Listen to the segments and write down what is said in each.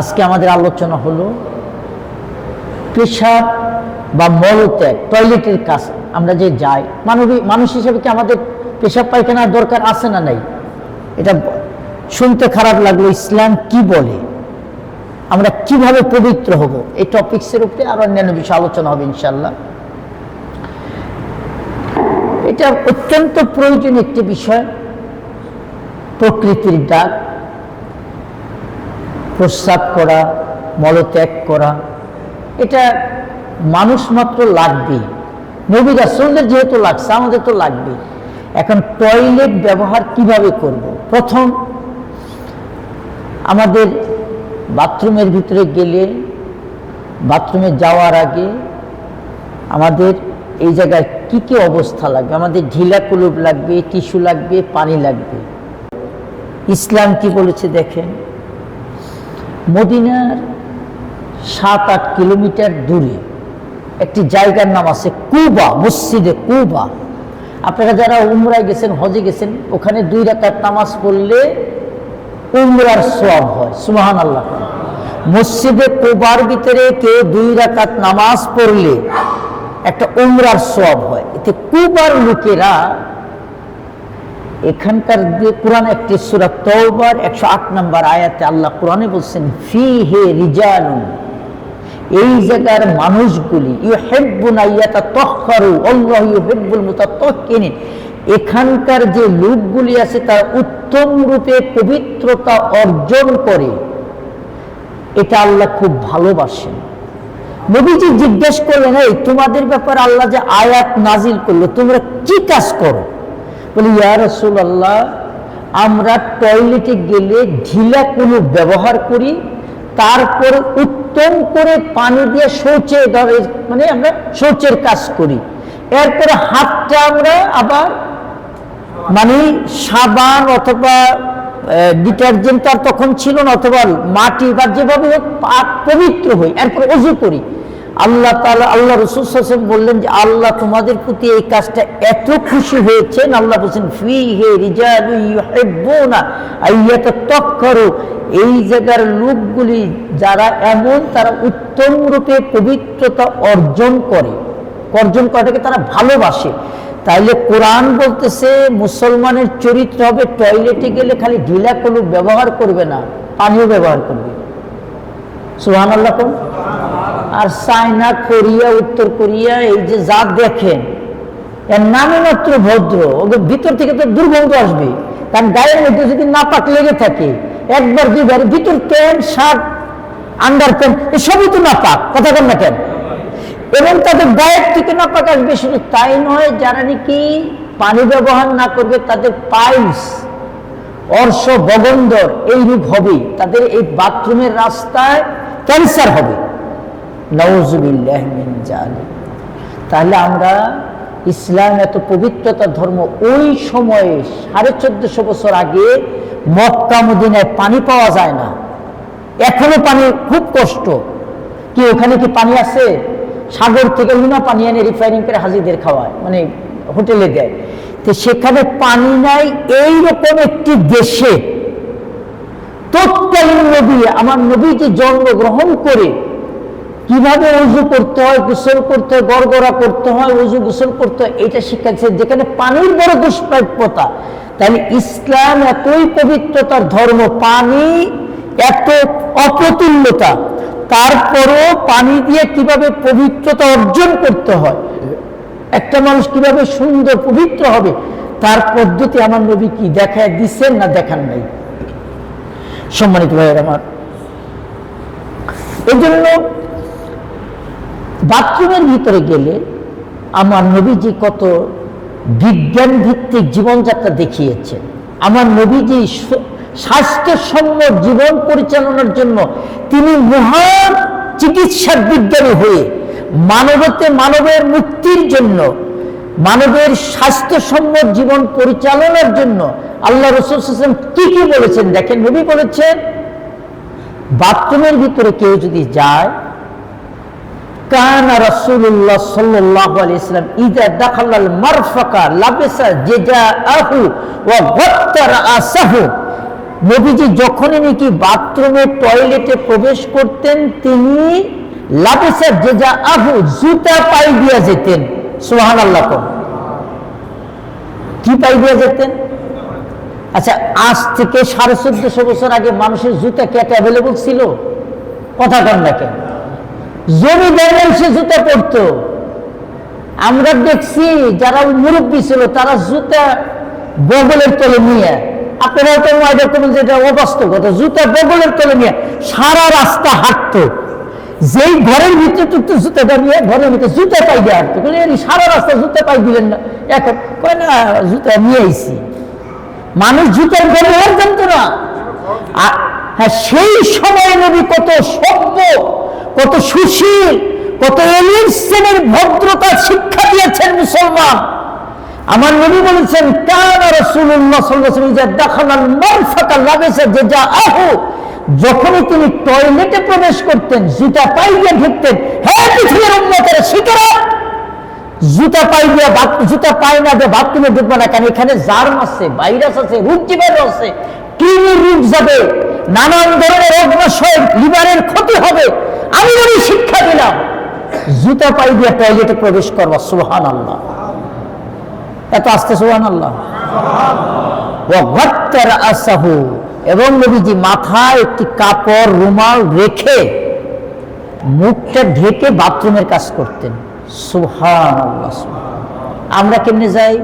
আজকে আমাদের আলোচনা হলো পেশাব বা মলত্যাগ, টয়লেটের কাজ, আমরা যে যাই মানবিক মানুষ হিসেবে কি আমাদের পেশাব পায়খানার দরকার আছে না নাই? এটা শুনতে খারাপ লাগল, ইসলাম কি বলে? আমরা কীভাবে পবিত্র হব? এই টপিক্সের উপরে আরও অন্যান্য বিষয়ে আলোচনা হবে ইনশাল্লাহ এটা অত্যন্ত প্রয়োজনীয় একটি বিষয়, প্রকৃতির ডাক। প্রস্রাব করা, মলত্যাগ করা, এটা মানুষ মাত্র লাগবে। নবী রাসুলদের যেহেতু লাগছে, আমাদের তো লাগবে। এখন টয়লেট ব্যবহার কীভাবে করব। প্রথম, আমাদের বাথরুমের ভিতরে গেলে, বাথরুমে যাওয়ার আগে আমাদের এই জায়গায় কি কি অবস্থা লাগবে? আমাদের ঢিলা কুলুপ লাগবে, টিস্যু লাগবে, পানি লাগবে। ইসলাম কি বলেছে দেখেন? মদিনার সাত আট কিলোমিটার দূরে একটি জায়গার নাম আছে কুবা, মসজিদে কুবা। আপনারা যারা উমরায় গেছেন, হজে গেছেন, ওখানে দুই রাকাত নামাজ পড়লে উমরার সব হয় সুবাহান আল্লাহ মসজিদে কুবার ভিতরে কেউ দুই রাকাত নামাজ পড়লে একটা উমরার সব হয়। এতে কুবার লোকেরা এখানকার যে কোরআন, একটি সুরা তওবার, একশো আট নম্বর আয়াতে আল্লাহ কোরআনে বলছেন ফি হে রিজালুন এই জায়গার মানুষগুলি ইউ হেব্বুন আইয়াতা তখরু আল্লাহ ইউ হেব্বুল মুতাত্তাকিনিন এখানকার যে লোকগুলি আছে, তারা উত্তম রূপে পবিত্রতা অর্জন করে। এটা আল্লাহ খুব ভালোবাসেন। নবীজি জিজ্ঞেস করলেন, এই তোমাদের ব্যাপারে আল্লাহ যে আয়াত নাজিল করল, তোমরা কি কাজ করো? বলি, ইয়া রাসূলুল্লাহ, আমরা টয়লেটে গেলে ঢিলা কোনো ব্যবহার করি, তারপর উত্তম করে পানি দিয়ে শৌচে মানে আমরা শৌচের কাজ করি। এরপরে হাতটা আমরা আবার মানে সাবান অথবা ডিটারজেন্ট আর তখন ছিল না, অথবা মাটি বা যেভাবে হোক পবিত্র হই, এরপর অজু করি। আল্লাহ তাআলা, আল্লাহ রসুল হাসান বললেন যে, আল্লাহ তোমাদের প্রতি এই কাজটা এত খুশি হয়েছেন। আল্লাহ বলছেন ফি হে রিজালু ইউহিব্বুনা আইয়াতাতাক্কারু এই জায়গার লোকগুলি যারা এমন, তারা উত্তম রূপে পবিত্রতা অর্জন করে। অর্জন করাটাকে তারা ভালোবাসে। তাইলে কোরআন বলতেছে, মুসলমানের চরিত্র হবে টয়লেটে গেলে খালি ঢিলা কলু ব্যবহার করবে না, পানিও ব্যবহার করবে। সুহান আল্লাহ? আর চায়না, কোরিয়া, উত্তর কোরিয়া, এই যে যা দেখেন, এর নামে মাত্র ভদ্র ওদের ভিতর থেকে তো দুর্গন্ধ আসবে। কারণ গায়ের মধ্যে যদি নাপাক লেগে থাকে, একবার, দুইবার, ভিতর প্যান্ট, শার্ট আন্ডার প্যান্ট এসবই তো নাপাক, কথা বল না কেন? এবং তাদের গায়ের থেকে নাপাক আসবে শুধু তাই নয়, যারা নাকি পানি ব্যবহার না করবে, তাদের পাইলস, অর্শ বগন্দর এই রূপ হবে। তাদের এই বাথরুমের রাস্তায় ক্যান্সার হবে। তাহলে আমরা ইসলাম এত পবিত্রতার ধর্ম, ওই সময়ে সাড়ে চোদ্দশো বছর আগে মক্কা মদিনায় পানি পাওয়া যায় না। এখনও পানি খুব কষ্ট। কি, ওখানে কি পানি আছে? সাগর থেকে লুনা পানি এনে রিফাইনিং করে হাজিদের খাওয়ায় মানে হোটেলে দেয়। তো সেখানে পানি নাই, এইরকম একটি দেশে। তৎকালীন নবী, আমার নবী যে জন্মগ্রহণ করে কীভাবে উজু করতে হয়, গোসল করতে হয়, গড়গড়া করতে হয়, উজু গোসল করতে হয়, এটা শিক্ষা দিচ্ছে যেখানে পানির বড় দুষ্প্রাপ্যতা, তাহলে ইসলাম এতই পবিত্রতার ধর্ম, পানি এত অপ্রতুল্যতা। তারপরও পানি দিয়ে কীভাবে পবিত্রতা অর্জন করতে হয়, একটা মানুষ কীভাবে সুন্দর, পবিত্র হবে, তার পদ্ধতি আমার নবী কি দেখায় দিচ্ছেন না দেখান নাই? সম্মানিত ভাইয়ের আমার। এই জন্য বাথরুমের ভিতরে গেলে আমার নবীজি কত বিজ্ঞান ভিত্তিক জীবনযাত্রা দেখিয়েছেন। আমার নবীজি স্বাস্থ্যসম্মত জীবন পরিচালনার জন্য তিনি মহান চিকিৎসা বিজ্ঞানী হয়ে মানবতে মানবের মুক্তির জন্য, মানবের স্বাস্থ্যসম্মত জীবন পরিচালনার জন্য আল্লাহ রসুল কি কি বলেছেন? দেখেন নবী বলেছেন, বাথরুমের ভিতরে কেউ যদি যায় কানা রাসূলুল্লাহ সাল্লাল্লাহু আলাইহি সাল্লাম ইদা দাখালাল মারফাকা লাবিসা জিজাআহু ওয়া যখনই নাকি বাথরুমে টয়লেটে প্রবেশ করতেন, তিনি লাভেসা যে যা আহু জুতা পাই দিয়া যেতেন। সোহান আল্লাহ কি পাই দিয়া যেতেন? আচ্ছা আজ থেকে সাড়ে চোদ্দশো বছর আগে মানুষের জুতা কেটে একটা অ্যাভেলেবল ছিল? কথা কন না কেন। জমিদার সে জুতা পরতো। আমরা দেখছি যারা মুরব্বী ছিল, তারা জুতা বগলের তলে নিয়ে, আপনারা তো ময়দা করবেন যেটা অবাস্তব কথা, জুতা বগলের তলে নিয়ে সারা রাস্তা হাঁটতো। যেই ঘরের ভিতরে টুকটু জুতাটা নিয়ে, ঘরের ভিতরে জুতা পাই দিয়ে হাঁটতো সারা রাস্তা জুতা পাই দিলেন না। এখন কয় না, জুতা নিয়ে আইছি। মানুষ জুতার ব্যবহার জানতো না। হ্যাঁ সেই সময় নবী কত সভ্য কত সুশীল, কত এলির শ্রেণির ভদ্রতা শিক্ষা দিয়েছেন মুসলমান। আমার নবী বলেছেন, কানা রাসূলুল্লাহ সাল্লাল্লাহু আলাইহি ওয়াসাল্লাম দাখালাল মারফাকা লাবিসা যে যা আহু যখনই তিনি টয়লেটে প্রবেশ করতেন, জুতা পাই দিয়ে ঢুকতেন হ্যাঁ পৃথিবীর জুতা পাই দিয়ে জুতা পাই না দিয়ে বাথরুমে ঢুকবে না কেন? এখানে জার্ম আছে, ভাইরাস আছে, রোগ জীবাণু আছে কৃমির রোগ যাবে? নানান ধরনের অগ্নাশয়, লিভারের ক্ষতি হবে। আমি বলি শিক্ষা দিলাম, জুতা পাই দিয়ে টয়লেটে প্রবেশ করবা সুহান আল্লাহ এত আস্তে সুহান আল্লাহ এবং নবীজি মাথায় একটি কাপড়, রুমাল রেখে মুখটা ঢেকে বাথরুমের কাজ করতেন। সুহান আল্লাহ আমরা কেমনে যাই?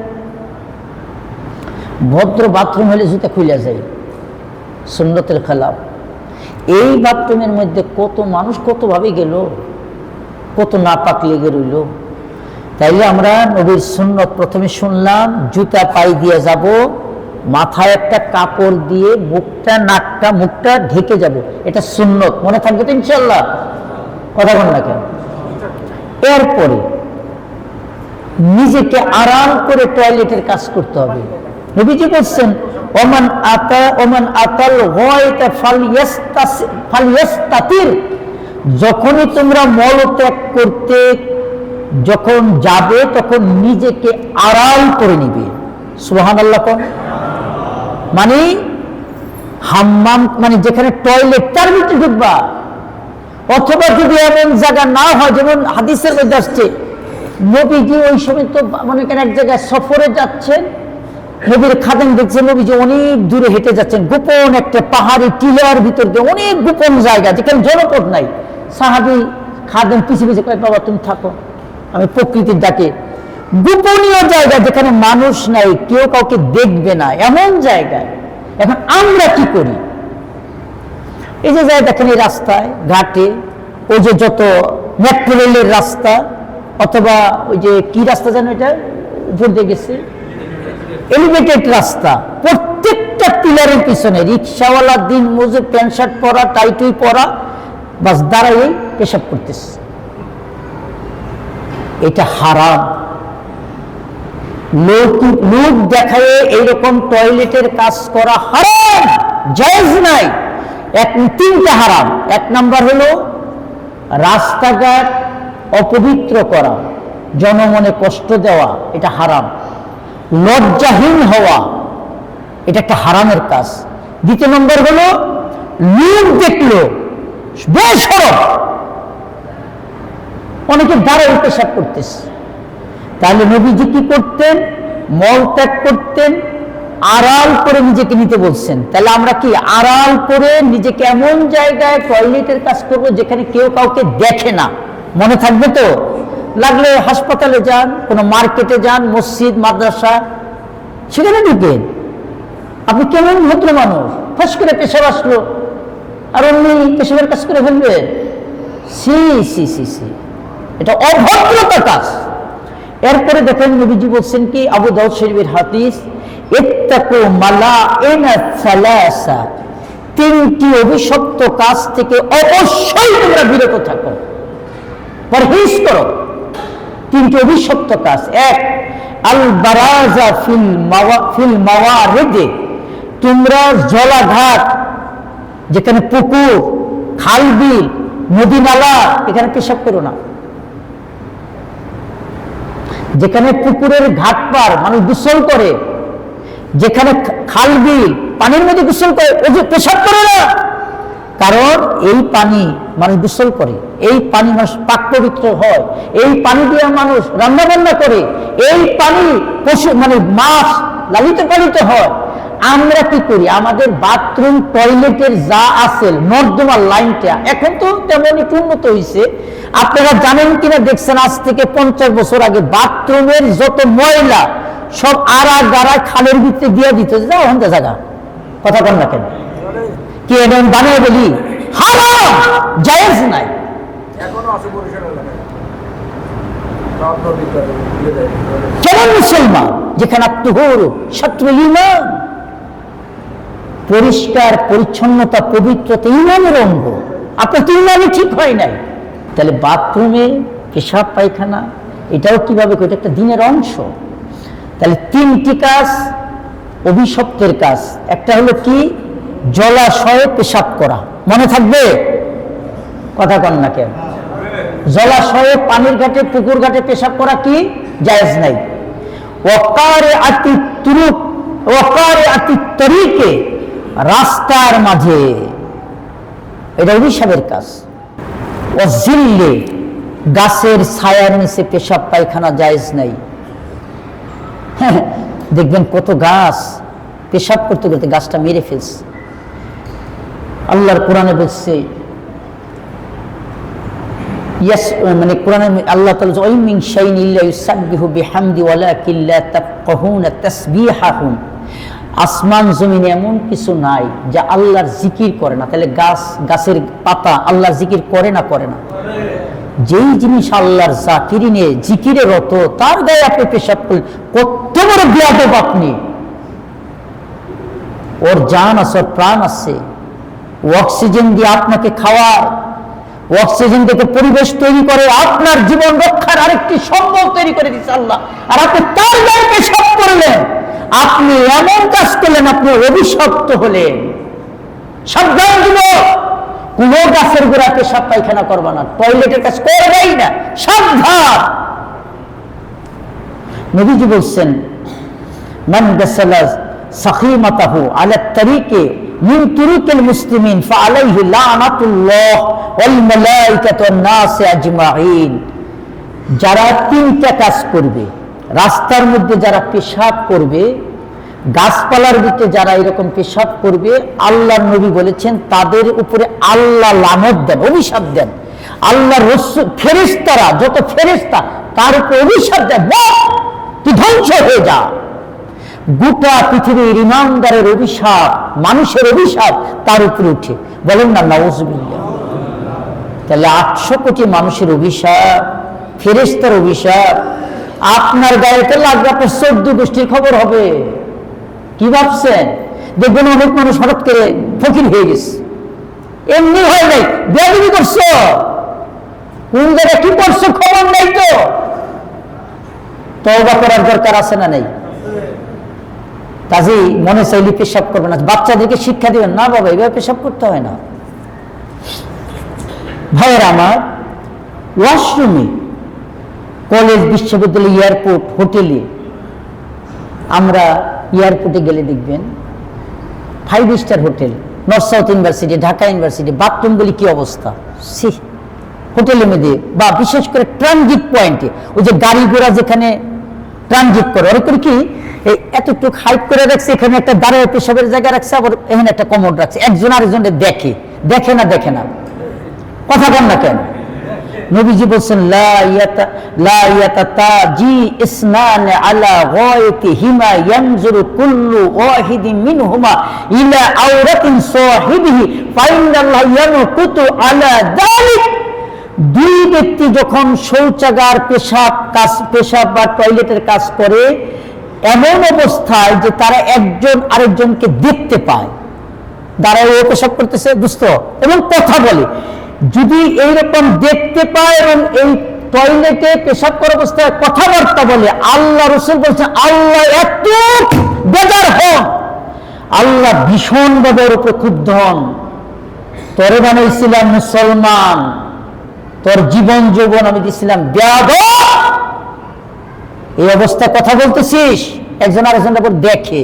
ভদ্র বাথরুম হলে জুতা খুলে যাই। সুন্নতের খেলাফ এই বাথরুমের মধ্যে কত মানুষ কতভাবে গেল? কত নাপাক লেগে রইল? তাইলে আমরা নবীর সুন্নত প্রথমে শুনলাম, জুতা পাই দিয়ে যাব, মাথায় একটা কাপড় দিয়ে মুখটা, নাকটা, মুখটা ঢেকে যাব। এটা সুন্নত। মনে থাকবে তো ইনশাল্লাহ কথা বল না কেন? এরপরে নিজেকে আরাম করে টয়লেটের কাজ করতে হবে। নবীজি বলছেন, ওমান আতা, ওমান আতাল গয়তা ফালিয়াস্তাতির। যখনই তোমরা মলত্যাগ করতে যখন যাবে, তখন নিজেকে আড়াল করে নিবে। সুবহান আল্লাহ মানে হাম্মাম মানে যেখানে টয়লেট, তার ভিতরে ঢুকবা। অথবা যদি এমন জায়গা না হয়, যেমন হাদিসের মধ্যে আসছে, নবীজি ওই সময় তো মনে করেন এক জায়গায় সফরে যাচ্ছেন নবীর খাদেম দেখছে নবীজি অনেক দূরে হেঁটে যাচ্ছেন। গোপন একটা পাহাড়ি টিলার ভিতর দিয়ে অনেক গোপন জায়গা, যেখানে জনপদ নাই। সাহাবি খাদেম পিছিয়ে পিছিয়ে কয়েক বাবা, তুমি থাকো, আমি প্রকৃতির ডাকে। গোপনীয় জায়গা যেখানে মানুষ নাই, কেউ কাউকে দেখবে না, এমন জায়গায়। এখন আমরা কি করি? এই যে যায় দেখেন, এই রাস্তায়, ঘাটে ওই যে যত মেট্রো রেলের রাস্তা, অথবা ওই যে কি রাস্তা যেন এটা, উপর দিয়ে গেছে? এলিভেটেড রাস্তা। প্রত্যেকটা পিলারের পিছনে, রিক্সাওয়ালা, দিন মজুর, প্যান্ট শার্ট পরা টাইটুই পরা, বাস দাঁড়াই পেশাব করতেছে। এটা হারাম। লোক লোক দেখায় এইরকম টয়লেটের কাজ করা হারাম, জায়েজ নাই। এক, তিনটা হারাম। এক নাম্বার হলো রাস্তাঘাট অপবিত্র করা, জনমনে কষ্ট দেওয়া, এটা হারাম। লজ্জাহীন হওয়া, এটা একটা হারামের কাজ। দ্বিতীয় নম্বর হলো লোক দেখল অনেকে দাঁড়ায় পেশাব করতেছে। তাহলে নবীজি কি করতেন? মল ত্যাগ করতেন, আড়াল করে নিজেকে নিতে বলছেন। তাহলে আমরা কি আড়াল করে নিজেকে এমন জায়গায় টয়লেটের কাজ করব যেখানে কেউ কাউকে দেখে না? মনে থাকবে তো? লাগলে হাসপাতালে যান, কোনো মার্কেটে যান, মসজিদ, মাদ্রাসা, সেখানে ঢুকেন। আপনি কেমন ভদ্র মানুষ? ফাঁস করে পেশাব আসলো। আর অমনি পেশাবের কাজ করে ফেলবেন সি সি সি সি। এটা অভদ্রতা কাজ। এরপরে দেখেন নবীজি বলছেন কি, আবু দাউদ শরীফের হাদিস, ইত্তাকু মালাইনা সালাসা। তিনটি অভিশপ্ত কাজ থেকে অবশ্যই তোমরা বিরত থাকো। পরহেজ করো। তিনটি অভিশপ্ত কাজ। এক আল বারাজা ফিল মাওয়া, ফিল মাওয়ারিদে। তোমরা জলাঘাট, যেখানে পুকুর খাল বিল নদী নালা এখানে পেশাব করো না। যেখানে পুকুরের ঘাট পার মানুষ গোসল করে, যেখানে খাল বিল পানির মধ্যে গোসল করে ও যে পেশাব করে না। কারণ এই পানি মানুষ গোসল করে, এই পানি মানুষ পাক পবিত্র হয়, এই পানি দিয়ে মানুষ রান্নাবান্না করে, এই পানি পশু মানে মাছ লালিত পালিত হয়। আমরা কি করি? আমাদের বাথরুম টয়লেটের যা আছে, নর্দমার লাইনটা, এখন তো তেমন একটু উন্নত হয়েছে আপনারা জানেন কিনা দেখছেন, আজ থেকে পঞ্চাশ বছর আগে বাথরুমের যত ময়লা, সব আড়া গাড়া খালের ভিতরে দিয়ে দিত। যাও ওখান জায়গা কথা কন না কেন? কি এবং বানিয়ে বলি? হারাম! জায়েজ নাই। কেমন মুসলমান? যেখানে আত্মহর শত্রু ইমান। পরিষ্কার পরিচ্ছন্নতা পবিত্রতা ইমানের অঙ্গ। আপনার তো ইমানই ঠিক হয় নাই। তাহলে বাথরুমে পেশাব পায়খানা এটাও কীভাবে? এটা একটা দিনের অংশ। তাহলে তিনটি কাজ অভিশপ্তের কাজ। একটা হলো কি? জলাশয়ে পেশাব করা। মনে থাকবে? কথা কন না কেন? জলাশয়ে পানির ঘাটে, পুকুর ঘাটে পেশাব করা কি? জায়েজ নাই। অকারে আতি তুরুক অকারে আতি তরিকে রাস্তার মাঝে। এটা অভিশাপের কাজ। ও জিল্লে গাছের ছায়ার নিচে পেশাব পায়খানা জায়েজ নাই। দেখবেন কত গাছ, পেশাব করতে করতে গাছটা মেরে ফেলছে। আল্লাহর কোরআনে বলছে মানে আল্লাহ তাআলা বলছে, "ওয়াইন মিন আসমান জমিনে এমন কিছু নাই যা আল্লাহর জিকির করে না। তাহলে গাছ গাছের পাতা আল্লাহর জিকির করে না করে না? যেই জিনিস আল্লাহর জাকিরি নিয়ে জিকিরে রত তার গায়ে আপনি পেশাব করলেন। কত বড় বিয়াদব আপনি! ওর জান আছে ওর প্রাণ আছে। অক্সিজেন দিয়ে আপনাকে খাওয়ায়। অক্সিজেন থেকে পরিবেশ তৈরি করে, আপনার জীবন রক্ষার আরেকটি সম্ভব তৈরি করে দিচ্ছে আল্লাহ। আর আপনি তার গায়ে পেশাব করলেন। আপনি এমন কাজ করলেন, আপনি অভিশপ্ত হলেন। সাবধান দিব কোন গাছের গোড়া পেশাব পায়খানা করবা না। টয়লেটের কাজ করবেই না। সাবধান। নবীজি বলছেন, মান গাসালা সাখিমাতাহু আলা তারিকে তুরুকিল মুসলিমিন, ফাআলাইহি লানাতুল্লাহ ওয়াল মালাইকাতু ওয়ান নাস আজমাইন যারা তিনটা কাজ করবে, রাস্তার মধ্যে যারা পেশাব করবে, গাছপালার ভিতরে যারা এরকম পেশাব করবে আল্লাহ নবী বলেছেন, তাদের উপরে আল্লাহ লানত দেন, অভিশাপ দেন আল্লাহ ফেরেস্তারা যত ফেরেস্তা তার উপরে অভিশাপ দেন "বাহ! তুই ধ্বংস হয়ে যা গোটা পৃথিবীর ইমানদারের অভিশাপ, মানুষের অভিশাপ তার উপরে উঠে। বলেন না নওয়াজবিল্লাহ তাহলে আটশো কোটি মানুষের অভিশাপ ফেরেস্তার অভিশাপ, আপনার গায়েতে লাগবে, আপনার চোদ্দ গোষ্ঠীর খবর হবে। কি ভাবছেন? দেখবেন অনেক মানুষ হঠাৎ করে ফকির হয়ে গেছে। এমনি হয় নাই বেয়াদবি করছ। কোন জায়গায় কি করছ, খবর নাই তো। তওবা করার দরকার আছে না নেই? কাজেই মনে চাইলে পেশাব করবে না। বাচ্চাদেরকে শিক্ষা দিবেন, না বাবা, এভাবে পেশাব করতে হয় না। ভাইয়ের আমার ওয়াশরুমে কলেজ, বিশ্ববিদ্যালয় এয়ারপোর্ট হোটেলে আমরা এয়ারপোর্টে গেলে দেখবেন five star hotel north south university Dhaka university বাথরুমগুলি কি অবস্থা? সি হোটেলের মধ্যে বা বিশেষ করে ট্রানজিট পয়েন্টে ওই যে গাড়ি ঘোড়া যেখানে ট্রানজিট করে, ওর করে কি এই এতটুক হাইট করে রাখছে, এখানে একটা দাঁড়ায় পেশাবের জায়গা রাখছে, আবার এখানে একটা কমোড রাখছে। একজন আরেকজনের দেখে দেখে না দেখে না। কথা বল না কেন? নবীজি বলছেন দুই ব্যক্তি যখন শৌচাগার, পেশাব কাজ, পেশাব বা টয়লেটের কাজ করে এমন অবস্থায় যে তারা একজন আরেকজনকে দেখতে পায়। দাঁড়ায় ও পেশাব করতেছে, দুস্থ। এবং কথা বলে, যদি এইরকম দেখতে পায় এবং এই টয়লেটে পেশাব করা অবস্থায় কথাবার্তা বলে, আল্লাহ রসুল বলছেন আল্লাহ এত বেজার হন। আল্লাহ ভীষণ ভাবে ওর উপরে ক্ষুব্ধ হন। তোরে বানাইছিলাম মুসলমান। তোর জীবন যৌবন আমি দিছিলাম ব্যাগ এই অবস্থায় কথা বলতেছিস? একজন আরেকজনের উপর দেখে।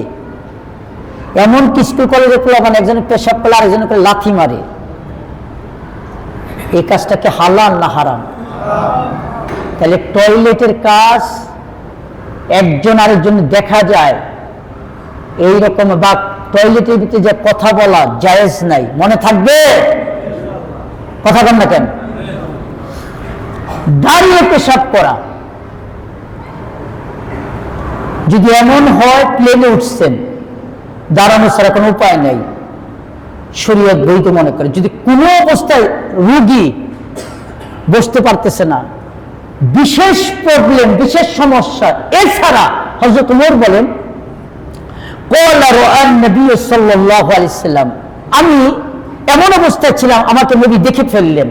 এমন কি স্কুল কলেজে মানে একজনের পেশাব করলে আরেকজনের করে লাথি মারে। এই কাজটাকে হালাল না হারাম? তাহলে টয়লেটের কাজ একজন আরেকজন দেখা যায় এই রকম বা টয়লেটের ভিতরে যে কথা বলা জায়েজ নাই। মনে থাকবে? কথা বল না কেন? দাঁড়িয়ে পেশাব করা। যদি এমন হয় প্লেনে উঠছেন, দাঁড়ানো ছাড়া কোনো উপায় নাই। শরীয়ত বৈধ মনে করে। যদি কোনো অবস্থায় রুগী বসতে পারতেছে না, বিশেষ প্রবলেম বিশেষ সমস্যা, এছাড়া হজরত উমর বলেন আমি এমন অবস্থায় ছিলাম, আমাকে নবী দেখে ফেললেন।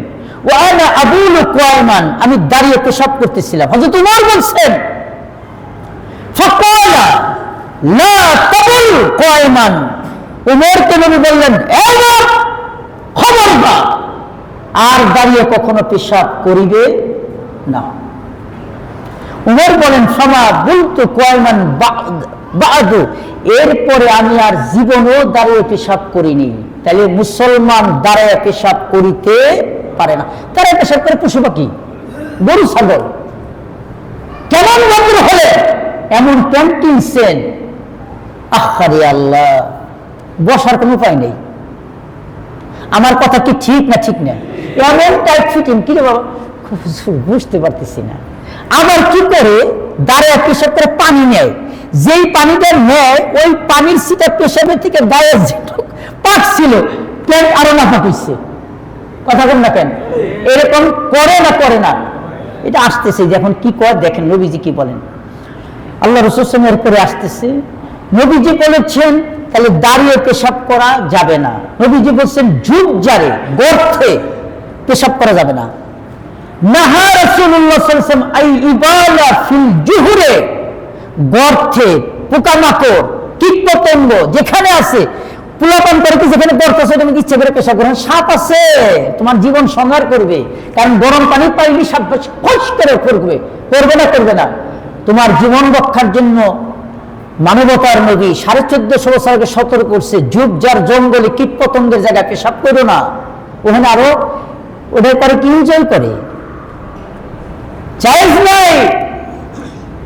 আমি দাঁড়িয়ে পেশাব করতেছিলাম। হজরত উমর বলছেন না তবুল কয়মান। উমরকে নবী বললেন খবর বা আর দাঁড়িয়ে কখনো পেশাব করিবে না। উমর বলেন সবা বলতো কয়মান বাদু এরপরে আমি আর জীবনও দাঁড়িয়ে পেশাব করিনি। তাহলে মুসলমান দাঁড়ায় পেশাব করিতে পারে না। তারা পেশাব করে পশু পাখি, গরু, ছাগল। কেমন বন্ধু হলে এমন প্যান্ট কিনছেন আহারে আল্লাহ, বসার কোনো উপায় নেই। আমার কথা কি ঠিক না ঠিক না? এমন টাইট ফিটিং কি বুঝতে পারতেছি না। আবার কি করে? দাঁড়িয়ে পেশাব পানি নেয়। যেই পানিটা নেয়, ওই পানির সিটা পেশাবের থেকে গায়ে পাকছিল প্যান্ট আরও না পাকিয়েছে কথা বল না কেন? এরকম করে না করে না। এটা আসতেছে যে এখন কি কর? দেখেন নবীজি কি বলেন। আল্লাহ রসুল এরপরে আসতেছে। নবীজি বলেছেন, তাহলে দাঁড়িয়ে পেশাব করা যাবে না। নবীজি বলছেন, ঝুপ জারে গর্থে পেশাব করা যাবে না। যেখানে আছে করে যেখানে গর্ত আছে তুমি ইচ্ছে করে করো সাপ আছে? তোমার জীবন সংহার করবে, কারণ গরম পানি পাইলে সাপ ফস করে করবে করবে না করবে না। তোমার জীবন রক্ষার জন্য মানবতার নবী সাড়ে চোদ্দশো বছর আগে সতর্ক করছে। যুগ যার জঙ্গলে কীট পতঙ্গের জায়গায় পেশাব করো না। ওখানে আরও ওদের পরে কি এনজয় করে? চাইজ নাই।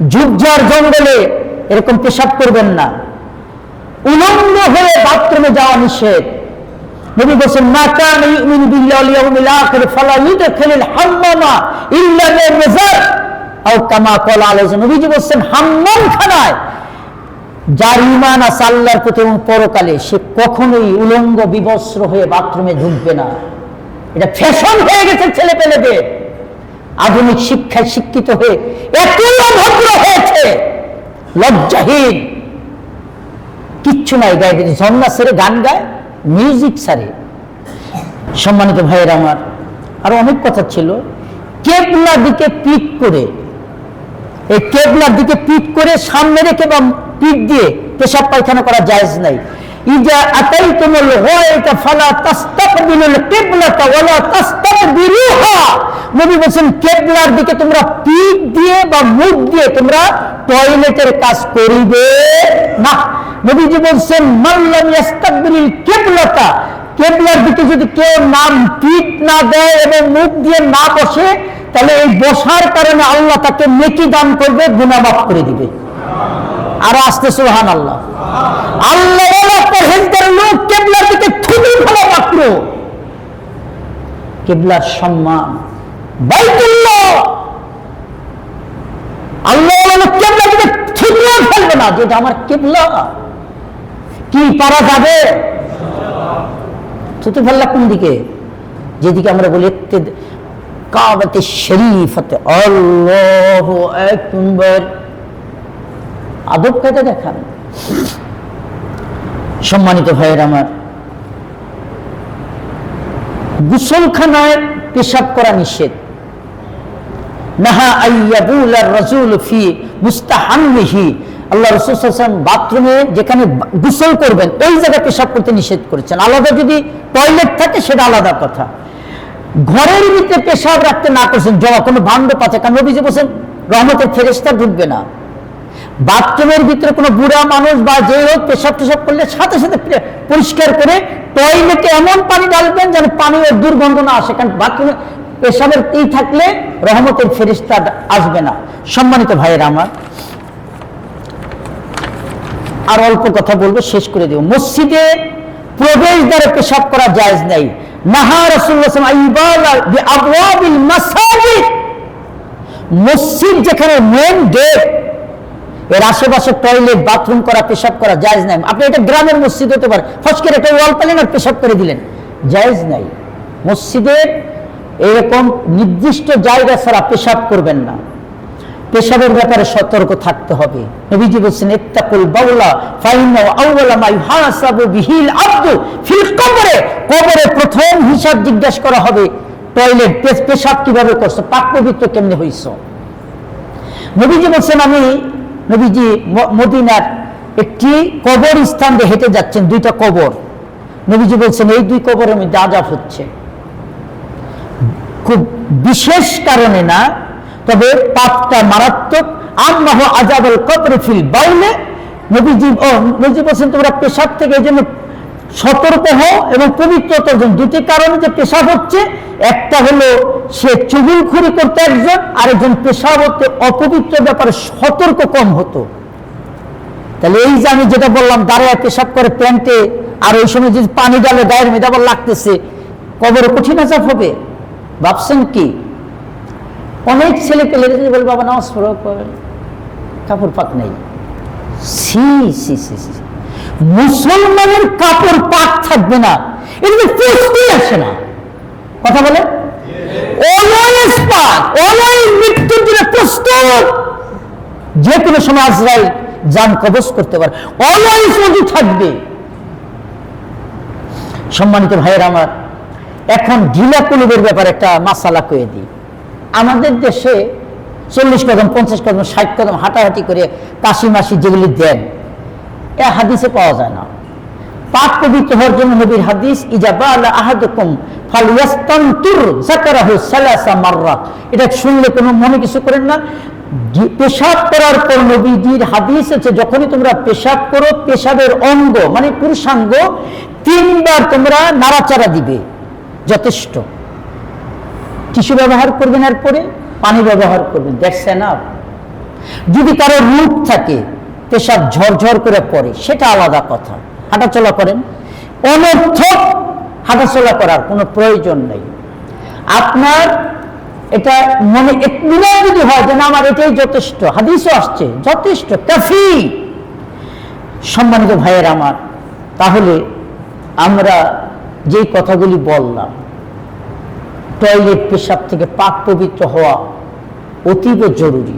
যুগ যার জঙ্গলে এরকম পেশাব করবেন না। উলঙ্গ হয়ে বাথরুমে যাওয়া নিষেধ। নবী বলছেন আও কামা ক্বালা আলাইহি নবীজি বলছেন, হাম্মাম খানায়। যার ইমান আছে আল্লাহর প্রতি এবং পরকালে, সে কখনোই উলঙ্গ, বিবস্ত্র হয়ে বাথরুমে ঢুকবে না। এটা ফ্যাশন হয়ে গেছে ছেলে পেলেদের আধুনিক শিক্ষায় শিক্ষিত হয়ে এতই অভদ্র হয়েছে। লজ্জাহীন। কিচ্ছু নাই, গায়ে দিদি ঝর্ণা সেরে গান গায়, মিউজিক সারে। সম্মানিত ভাইয়ের আমার, আরও অনেক কথা ছিল। কেবলার দিকে পিঠ করে এই কেবলার দিকে পিঠ করে সামনে রেখে বা পিঠ দিয়ে পেশাব পায়খানা করা জায়েজ নাই। ইজা ফালা দিকে তোমরা পিঠ দিয়ে বা মুখ দিয়ে তোমরা টয়লেটের কাজ করিবে বলছেন দিকে যদি কেউ নাম পিঠ না দেয় এবং মুখ দিয়ে না বসে তাহলে এই বসার কারণে আল্লাহ তাকে নেকি দান করবে, গুনাহ মাফ করে দিবে। আর আসতে সুহান আল্লাহ আল্লাহ পরহেজগার লোক কেবলার দিকে থুবি ভালো মাত্র। কেবলার সম্মান। বাইতুল্লাহ। আল্লাহ কেবলার দিকে থুবড়েও ফেলবে না, যেটা আমার কেবলা। কি পারা যাবে? থুতু ফেললা কোন দিকে? যেদিকে আমরা বলি কাবাতে শরীফতে আল্লাহ আদব কায়দা দেখান। সম্মানিত ভাইয়ের আমার, গুসলখানায় পেশাব করা নিষেধ। নাহা আইয়াবুল রাসূল ফি মুস্তাহাম্মিহি। আল্লাহ রাসূল সাল্লাল্লাহু আলাইহি বাথরুমে যেখানে গোসল করবেন, ওই জায়গায় পেশাব করতে নিষেধ করেছেন। আলাদা যদি টয়লেট থাকে, সেটা আলাদা কথা। ঘরের ভিতরে পেশাব রাখতে না করছেন জমা কোনো ভাণ্ড পাচ্ছে, কারণ নবীজি বলছেন, রহমতের ফেরেশতা ঢুকবে না। বাথরুমের ভিতরে কোনো বুড়া মানুষ বা যে হোক পেশাব টেশাব করলে সাথে সাথে পরিষ্কার করে টয়লেটে এমন পানি ডালবেন যেন পানি পানির দুর্গন্ধ না আসে, কারণ বাথরুমে পেশাবের এই থাকলে রহমতের ফেরিস্তা আসবে না। সম্মানিত ভাইয়ের আমার, আর অল্প কথা বলব, শেষ করে দেব। মসজিদে প্রবেশ দ্বারে পেশাব করা জায়জ নাই। নাহা মসজিদ। যেখানে মেন গেটের আশেপাশে টয়লেট বাথরুম করা, পেশাব করা জায়েজ নাই। আপনি এটা গ্রামের মসজিদ হতে পারে ফসকের একটা ওয়াল পেলেন আর পেশাব করে দিলেন। জায়েজ নাই। মসজিদের এরকম নির্দিষ্ট জায়গা ছাড়া পেশাব করবেন না। পেশাবের ব্যাপারে সতর্ক থাকতে হবে। নবীজি বলছেন, ইত্তাকুল বাউলা ফাইনা আউওয়ালা মা ইউহাসাবু বিহিল আব্দু ফিল কবরে। কবরে প্রথম হিসাব জিজ্ঞাসা করা হবে, টয়লেট পেশাব কীভাবে করছ? পাক পবিত্র কেমনে হইছো? নবীজি বলছেন, আমি নবীজি মদিনার একটি কবর স্থান দিয়ে হেঁটে যাচ্ছেন, দুইটা কবর। নবীজি বলছেন, এই দুই কবরের মধ্যে আজাব হচ্ছে। খুব বিশেষ কারণে না তবে পাপটা মারাত্মক আল্লাহ আজাবল কবরে ফিল বাউলে নবীজি ও নবীজি তোমরা পেশাব থেকে জন্য সতর্ক হও এবং পবিত্রতা অর্জন। দুটি কারণে যে পেশাব হচ্ছে, একটা হলো সে চুগুলখুরি করতে একজন, আরেকজন পেশাব হতে অপবিত্র ব্যাপারে সতর্ক কম হতো। তাহলে এই যে আমি যেটা বললাম, দাঁড়ায় পেশাব করে প্যান্টে, আর ওই সময় যদি পানি ডালে গায়ের মেয়েটা আবার লাগতেছে, কবরে কঠিন আজাব হবে। ভাবছেন কি? অনেক ছেলে পেলে বলে বাবা, নামাজ পড়ো কাপড় পাক নেই। সি সি সি সি মুসলমানের কাপড় পাক থাকবে না। এটা তো প্রশ্নই আসে না। কথা বলে? অলওয়েজ পাক, অলওয়েজ মৃত্যুর জন্য প্রস্তুত। যে কোনো সময় আজরাইল যান কবজ করতে পারে। অলওয়েজ মজু থাকবে। সম্মানিত ভাইয়ের আমার, এখন ঢিলা কুলুবের ব্যাপারে একটা মাসালা কয়ে দিই। আমাদের দেশে চল্লিশ কদম, পঞ্চাশ কদম, ষাট কদম হাঁটাহাঁটি করে কাশি মাসি যেগুলি দেন, এ হাদিসে পাওয়া যায় না। পাক পবিত্র হওয়ার জন্য নবীর হাদিস ইজাবা আলা আহাদুকুম সালাসা মাররা। এটা শুনলে কোনো মনে কিছু করেন না। পেশাব করার পর নবীজির হাদিস আছে যখনই তোমরা পেশাব করো, পেশাবের অঙ্গ মানে পুরুষাঙ্গ তিনবার তোমরা নাড়াচাড়া দিবে, যথেষ্ট। টিস্যু ব্যবহার করবেন এরপরে পানি ব্যবহার করবেন। দ্যাটস এনাফ যদি কারও রূপ থাকে, পেশাব ঝরঝর করে পড়ে, সেটা আলাদা কথা। হাঁটাচলা করেন। অনর্থক হাঁটাচলা করার কোনো প্রয়োজন নেই। আপনার এটা মনে যদি হয় যে না, আমার এটাই যথেষ্ট, হাদিসও আসছে, যথেষ্ট, কাফি। সম্মানিত ভাইয়ের আমার, তাহলে আমরা যেই কথাগুলি বললাম টয়লেট পেশাব থেকে পাক পবিত্র হওয়া অতীব জরুরি।